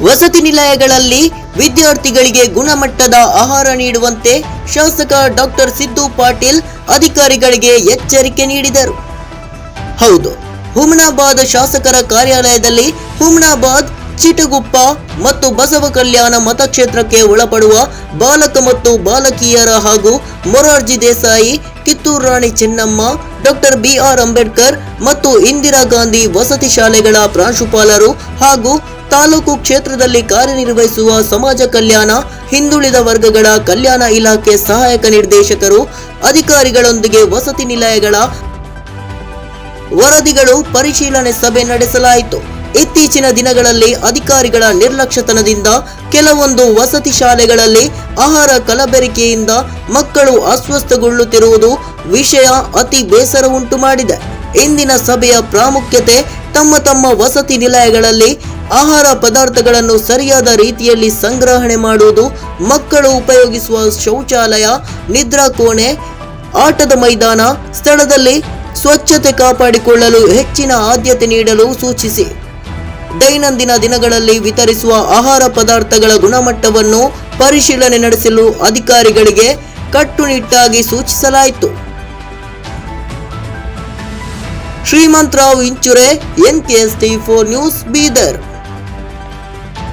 ವಸತಿ ನಿಲಯಗಳಲ್ಲಿ ವಿದ್ಯಾರ್ಥಿಗಳಿಗೆ ಗುಣಮಟ್ಟದ ಆಹಾರ ನೀಡುವಂತೆ ಶಾಸಕ ಡಾಕ್ಟರ್ ಸಿದ್ದು ಪಾಟೀಲ್ ಅಧಿಕಾರಿಗಳಿಗೆ ಎಚ್ಚರಿಕೆ ನೀಡಿದರು. ಹೌದು, ಹುಮನಾಬಾದ್ ಶಾಸಕರ ಕಾರ್ಯಾಲಯದಲ್ಲಿ ಹುಮನಾಬಾದ್ ಚಿಟಗುಪ್ಪ ಮತ್ತು ಬಸವ ಕಲ್ಯಾಣ ಮತಕ್ಷೇತ್ರಕ್ಕೆ ಒಳಪಡುವ ಬಾಲಕ ಮತ್ತು ಬಾಲಕಿಯರ ಹಾಗೂ Morarji Desai, Kittur Rani Chennamma, doctor B R Ambedkar ಮತ್ತು ಇಂದಿರಾ ಗಾಂಧಿ ವಸತಿ ಶಾಲೆಗಳ ಪ್ರಾಂಶುಪಾಲರು ಹಾಗೂ ತಾಲೂಕು ಕ್ಷೇತ್ರದಲ್ಲಿ ಕಾರ್ಯನಿರ್ವಹಿಸುವ ಸಮಾಜ ಕಲ್ಯಾಣ, ಹಿಂದುಳಿದ ವರ್ಗಗಳ ಕಲ್ಯಾಣ ಇಲಾಖೆ ಸಹಾಯಕ ನಿರ್ದೇಶಕರು, ಅಧಿಕಾರಿಗಳೊಂದಿಗೆ ವಸತಿ ನಿಲಯಗಳ ವರದಿಗಳು ಪರಿಶೀಲನೆ ಸಭೆ ನಡೆಸಲಾಯಿತು. ಇತ್ತೀಚಿನ ದಿನಗಳಲ್ಲಿ ಅಧಿಕಾರಿಗಳ ನಿರ್ಲಕ್ಷ್ಯತನದಿಂದ ಕೆಲವೊಂದು ವಸತಿ ಶಾಲೆಗಳಲ್ಲಿ ಆಹಾರ ಕಲಬೆರಕೆಯಿಂದ ಮಕ್ಕಳು ಅಸ್ವಸ್ಥಗೊಳ್ಳುತ್ತಿರುವುದು ವಿಷಯ ಅತಿ ಬೇಸರ ಉಂಟು ಮಾಡಿದೆ. ಇಂದಿನ ಸಭೆಯ ಪ್ರಾಮುಖ್ಯತೆ ತಮ್ಮ ತಮ್ಮ ವಸತಿ ನಿಲಯಗಳಲ್ಲಿ ಆಹಾರ ಪದಾರ್ಥಗಳನ್ನು ಸರಿಯಾದ ರೀತಿಯಲ್ಲಿ ಸಂಗ್ರಹಣೆ ಮಾಡುವುದು, ಮಕ್ಕಳು ಉಪಯೋಗಿಸುವ ಶೌಚಾಲಯ, ನಿದ್ರಾ ಕೋಣೆ, ಆಟದ ಮೈದಾನ, ಸ್ಥಳದಲ್ಲಿ ಸ್ವಚ್ಛತೆ ಕಾಪಾಡಿಕೊಳ್ಳಲು ಹೆಚ್ಚಿನ ಆದ್ಯತೆ ನೀಡಲು ಸೂಚಿಸಿ. ದೈನಂದಿನ ದಿನಗಳಲ್ಲಿ ವಿತರಿಸುವ ಆಹಾರ ಪದಾರ್ಥಗಳ ಗುಣಮಟ್ಟವನ್ನು ಪರಿಶೀಲನೆ ನಡೆಸಲು ಅಧಿಕಾರಿಗಳಿಗೆ ಕಟ್ಟುನಿಟ್ಟಾಗಿ ಸೂಚಿಸಲಾಯಿತು. Shrimant Rao Inchure T four news Bidar.